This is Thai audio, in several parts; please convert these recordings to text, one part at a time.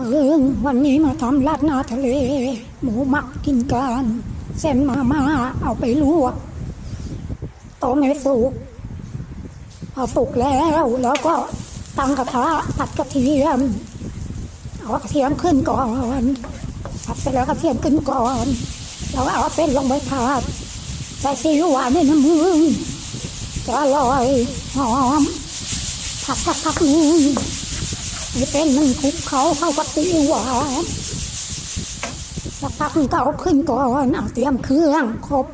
มึงวันนี้มาทำราดหน้าทะเล หมูหมักกินกันเส้นมาม่าเอาไปลวกต้มให้สุกพอสุกแล้วแล้วก็ตั้งกระทะผัดกระเทียมเอากระเทียมขึ้นก่อนผัดเสร็จแล้วกระเทียมขึ้นก่อนแล้วเอาเส้นลงไปผัดใส่ซีอิ๊วหวานด้วยนะมึงจะอร่อยหอมผัดสักพักหนึง ให้เป็นมันคุกเขาเข้ากับซีอิ๊วหวานสักพักหนึ่าขึ้นก่อนเอาเตรียมเครื่องครบ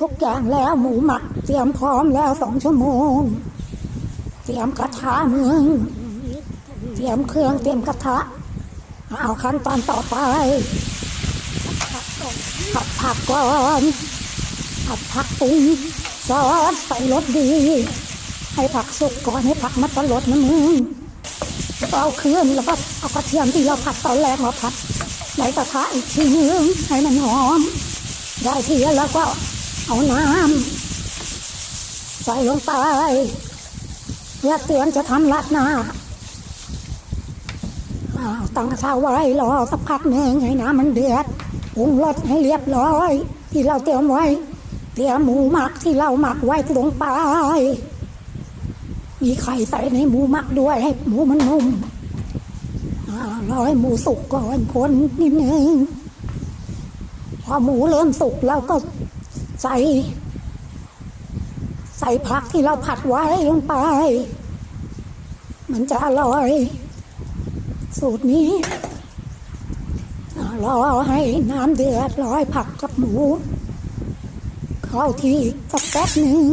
ทุกอย่างแล้วหมูหมัก เตรียมพร้อมแล้วสองชั่วโมง เตรียมกระทะมึงเตรียมเครื่องเตรียมกระทะ เอาขั้นตอนต่อไปผัดผักก่อนผัดผักปรุงซอสใส่รสดี ให้ผักสุกก่อนให้ผักมันตลดนะมึง ก็เอาเครื่องแล้วก็เอากระเทียมที่เราผัดตอนแรกมาผัดในกระทะอีกทีนึงให้มันหอมได้ทีแล้วก็เอาน้ำใส่ลงไปเพื่อเตรียมจะทำราดหน้าตั้งกระทะไว้รอสักพักหนึ่งให้น้ำมันเดือดปรุงรสให้เรียบร้อย ที่เราเตรียมไว้ เตรียมหมูหมักที่เราหมักไว้ลงไป มีไข่ใส่ในหมูหมักด้วยให้หมูมันนุ่มอ่ารอให้หมูสุกก่อนคนนิดนึงพอหมูเริ่มสุกเราก็ใส่ ใส่ผักที่เราผัดไว้ลงไป มันจะอร่อย สูตรนี้รอให้น้ำเดือดรอให้ผักกับหมู เข้าที่สักแป๊บหนึ่ง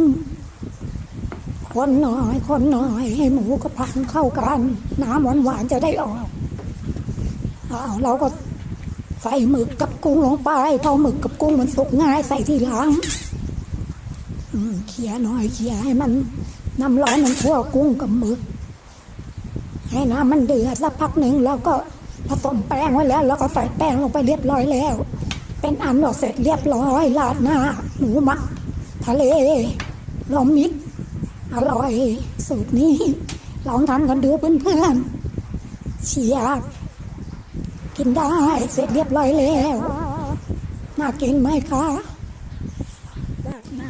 คนหน่อย คนหน่อย ให้หมูกับผักมันเข้ากัน น้ำหวานหวานๆจะได้ออกอ้าวเราก็ใส่หมึกกับกุ้งลงไปพอหมึกกับกุ้งมันสุกง่ายใส่ทีหลังเขี่ยหน่อยเขี่ยให้มันน้ำร้อนมันทั่วกุ้งกับหมึก ให้น้ำมันเดือดสักพักหนึ่งแล้วก็ผสมแป้งไว้แล้ว แล้วก็ใส่แป้งลงไปเรียบร้อยแล้ว เป็นอันออกเสร็จเรียบร้อยราดหน้าหมูมักทะเลลอมมิตร อร่อยสูตรนี้ลองทำกันดูเพื่อนๆเชียร์กินได้เสร็จเรียบร้อยแล้ว มากินไหมคะแบบไหน